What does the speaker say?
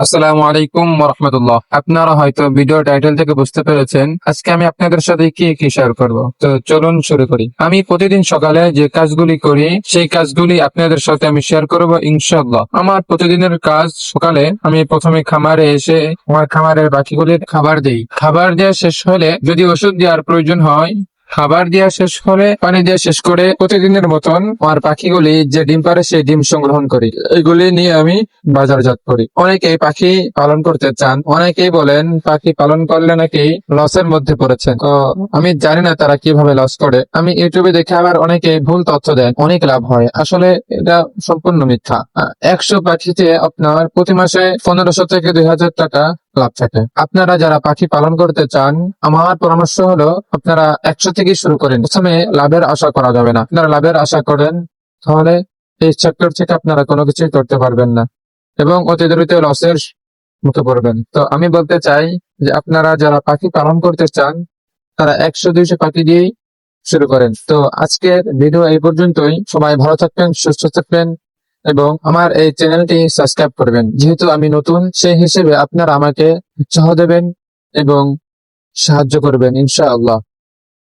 আসসালামু আলাইকুম রহমতুল্লাহ আপনারা হয়তো ভিডিও টাইটেল থেকে বুঝতে পেরেছেন, আজকে আমি আপনাদের সাথে কি কি শেয়ার করব। তো চলুন শুরু করি। আমি প্রতিদিন সকালে যে কাজগুলি করি, সেই কাজগুলি আপনাদের সাথে আমি শেয়ার করব ইনশাআল্লাহ। আমার প্রতিদিনের কাজ সকালে আমি প্রথমে খামারে এসে আমার খামারের বাকিগুলির খাবার দেই। খাবার দেওয়া শেষ হলে যদি ওষুধ দেওয়ার প্রয়োজন হয় খাবার দেওয়া শেষ হলে পানি দেওয়া শেষ করে প্রতিদিনের মতন আমার পাখিগুলি যে ডিম পারে সেই ডিম সংগ্রহণ করি। এগুলি নিয়ে আমি বাজারজাত করি। অনেকেই পাখি পালন করতে চান, অনেকেই বলেন পাখি পালন করলে নাকি লসের মধ্যে পড়েছেন। তো আমি জানি না তারা কীভাবে লস করে। আমি ইউটিউবে দেখে আবার অনেকে ভুল তথ্য দেন, অনেক লাভ হয়। আসলে এটা সম্পূর্ণ মিথ্যা। একশো পাখিতে আপনার প্রতি মাসে পনেরোশো থেকে দুই হাজার টাকা লাভ থাকে। আপনারা যারা পাখি পালন করতে চান, আমার পরামর্শ হলো আপনারা একশো থেকে শুরু করেন। প্রথমে লাভের আশা করা যাবে না। আপনারা লাভের আশা করেন, তাহলে এই সেক্টর থেকে আপনারা কোনো কিছুই করতে পারবেন না এবং অতি দ্রুত লসের মুখে পড়বেন। তো আমি বলতে চাই যে আপনারা যারা পাখি পালন করতে চান, তারা একশো, দুইশো পাখি দিয়েই শুরু করেন। তো আজকের ভিডিও এই পর্যন্তই। সবাই ভালো থাকবেন, সুস্থ থাকবেন। এবং আমার এই চ্যানেলটি সাবস্ক্রাইব করবেন। যেহেতু আমি নতুন, সেই হিসেবে আপনারা আমাকে উৎসাহ দেবেন এবং সাহায্য করবেন, ইনশাআল্লাহ।